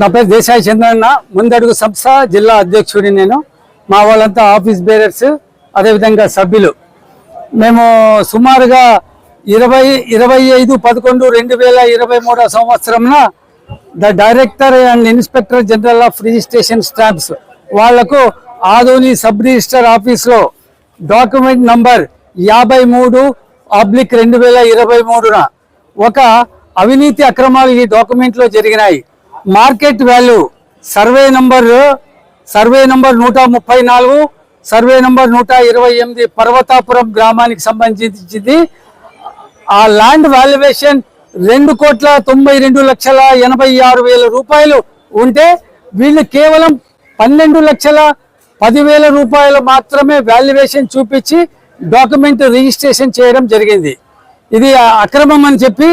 నా పేరు దేశాయి చంద్రన్న. ముందడుగు సంస్థ జిల్లా అధ్యక్షుడి నేను. మా వాళ్ళంతా ఆఫీస్ బేరర్స్ అదేవిధంగా సభ్యులు. మేము సుమారుగా ఇరవై ఇరవై ఐదు పదకొండు రెండు వేల ఇరవై మూడో సంవత్సరంన the director and inspector general of registration stamps వాళ్ళకు ఆదోని సబ్ రిజిస్టర్ ఆఫీస్లో డాక్యుమెంట్ నంబర్ యాభై మూడు ఆబ్లిక్ రెండు వేల ఇరవై మూడున ఒక అవినీతి అక్రమాలు ఈ డాక్యుమెంట్లో జరిగినాయి. Market value survey number survey number నూట ముప్పై నాలుగు సర్వే నంబర్ నూట ఇరవై ఎనిమిది పర్వతాపురం గ్రామానికి సంబంధించింది. ఆ ల్యాండ్ వాల్యుయేషన్ రెండు కోట్ల తొంభై రెండు లక్షల ఎనభై ఆరు వేల రూపాయలు ఉంటే వీళ్ళు కేవలం పన్నెండు లక్షల పదివేల రూపాయలు మాత్రమే వాల్యుయేషన్ చూపించి డాక్యుమెంట్ రిజిస్ట్రేషన్ చేయడం జరిగింది. ఇది అక్రమం అని చెప్పి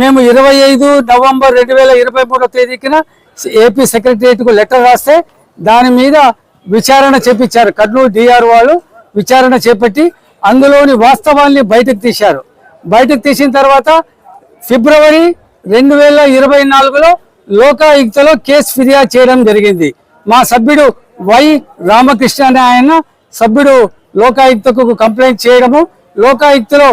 మేము ఇరవై ఐదు నవంబర్ రెండు వేల ఇరవై మూడో తేదీకిన ఏపీ సెక్రటరియట్కు లెటర్ రాస్తే దాని మీద విచారణ చేపించారు. కర్నూలు డిఆర్ వాళ్ళు విచారణ చేపట్టి అందులోని వాస్తవాల్ని బయటకు తీశారు. బయటకు తీసిన తర్వాత ఫిబ్రవరి రెండు వేల ఇరవై నాలుగులో లోకాయుక్తలో కేసు ఫిర్యాదు చేయడం జరిగింది. మా సభ్యుడు వై రామకృష్ణ అనే ఆయన సభ్యుడు లోకాయుక్తకు కంప్లైంట్ చేయడము లోకాయుక్తలో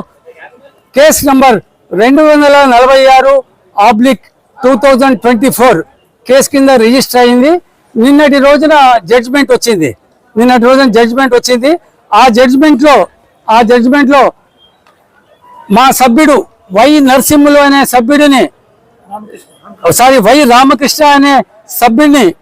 కేసు నంబర్ రెండు వందల నలభై ఆరు oblique two thousand twenty four case కింద రిజిస్టర్ అయింది. నిన్నటి రోజున జడ్జిమెంట్ వచ్చింది. నిన్నటి రోజున జడ్జిమెంట్ వచ్చింది. ఆ జడ్జిమెంట్లో ఆ జడ్జిమెంట్లో మా సభ్యుడు వై నరసింహులు అనే సభ్యుడిని సారీ వై రామకృష్ణ అనే సభ్యుడిని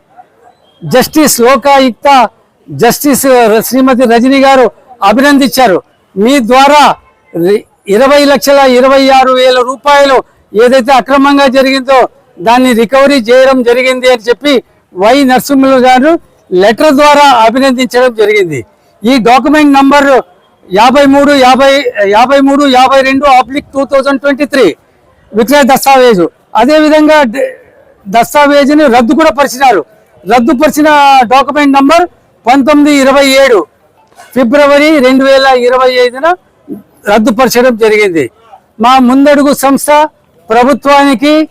జస్టిస్ లోకాయుక్త జస్టిస్ శ్రీమతి రజని గారు అభినందించారు. మీ ద్వారా రి- ఇరవై లక్షల ఇరవై ఆరు వేల రూపాయలు ఏదైతే అక్రమంగా జరిగిందో దాన్ని రికవరీ చేయడం జరిగింది అని చెప్పి వై నరసింహులు గారు లెటర్ ద్వారా అభినందించడం జరిగింది. ఈ డాక్యుమెంట్ నంబర్ యాభై మూడు యాభై యాభై మూడు యాభై రెండు oblique two thousand twenty three విక్రయ దస్తావేజు. అదేవిధంగా దస్తావేజుని రద్దు కూడా పరిచినారు. రద్దుపరిచిన డాక్యుమెంట్ నంబర్ పంతొమ్మిది ఇరవై ఏడు ఫిబ్రవరి రెండు వేల ఇరవై ఐదున రద్దుపరచడం జరిగింది. మా ముందడుగు సంస్థ ప్రభుత్వానికి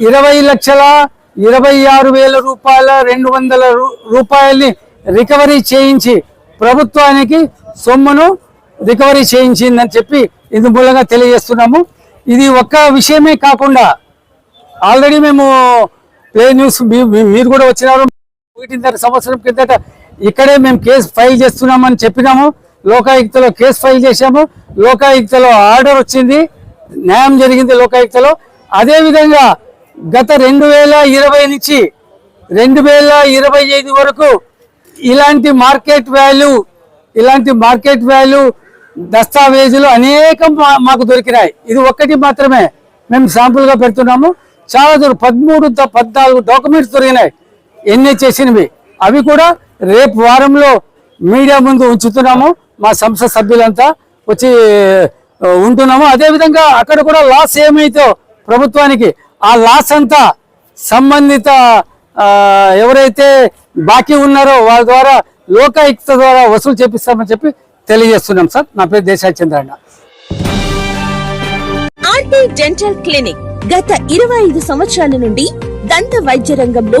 ఇరవై లక్షల ఇరవై ఆరు వేల రూపాయల రెండు వందల రూపాయల్ని రికవరీ చేయించి ప్రభుత్వానికి సొమ్మును రికవరీ చేయించిందని చెప్పి ఇందు మూలంగా తెలియజేస్తున్నాము. ఇది ఒక్క విషయమే కాకుండా ఆల్రెడీ మేము ప్లే న్యూస్ మీ- మీరు కూడా వచ్చినారు. ఒకటిన్నర సంవత్సరం కిందట ఇక్కడే మేము కేసు ఫైల్ చేస్తున్నామని చెప్పినాము. లోకాయుక్తలో కేసు ఫైల్ చేశాము. లోకాయుక్తలో ఆర్డర్ వచ్చింది. న్యాయం జరిగింది లోకాయుక్తలో. అదేవిధంగా గత రెండు వేల ఇరవై నుంచి రెండు వేల ఇరవై ఐదు వరకు ఇలాంటి మార్కెట్ వాల్యూ ఇలాంటి మార్కెట్ వాల్యూ దస్తావేజులు అనేకం మా- మాకు దొరికినాయి. ఇది ఒక్కటి మాత్రమే మేము శాంపుల్గా పెడుతున్నాము. చాలా దూరం పదమూడు పద్నాలుగు డాక్యుమెంట్స్ దొరికినాయి. ఎన్ని చేసినవి. అవి కూడా రేపు వారంలో మీడియా ముందు ఉంచుతున్నాము. మా సంస్థ సభ్యులంతా వచ్చి ఉంటున్నాము. అదేవిధంగా అక్కడ కూడా లాస్ ఏమైతే ప్రభుత్వానికి ఆ లాస్ అంతా సంబంధిత ఎవరైతే బాకీ ఉన్నారో వాళ్ళ ద్వారా లోకాయుక్త ద్వారా వసూలు చేపిస్తామని చెప్పి తెలియజేస్తున్నాం సార్. నా పేరు Desai Chandranna RT dental clinic గత ఇరవై ఐదు సంవత్సరాల నుండి దంత వైద్య రంగంలో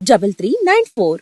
double three nine four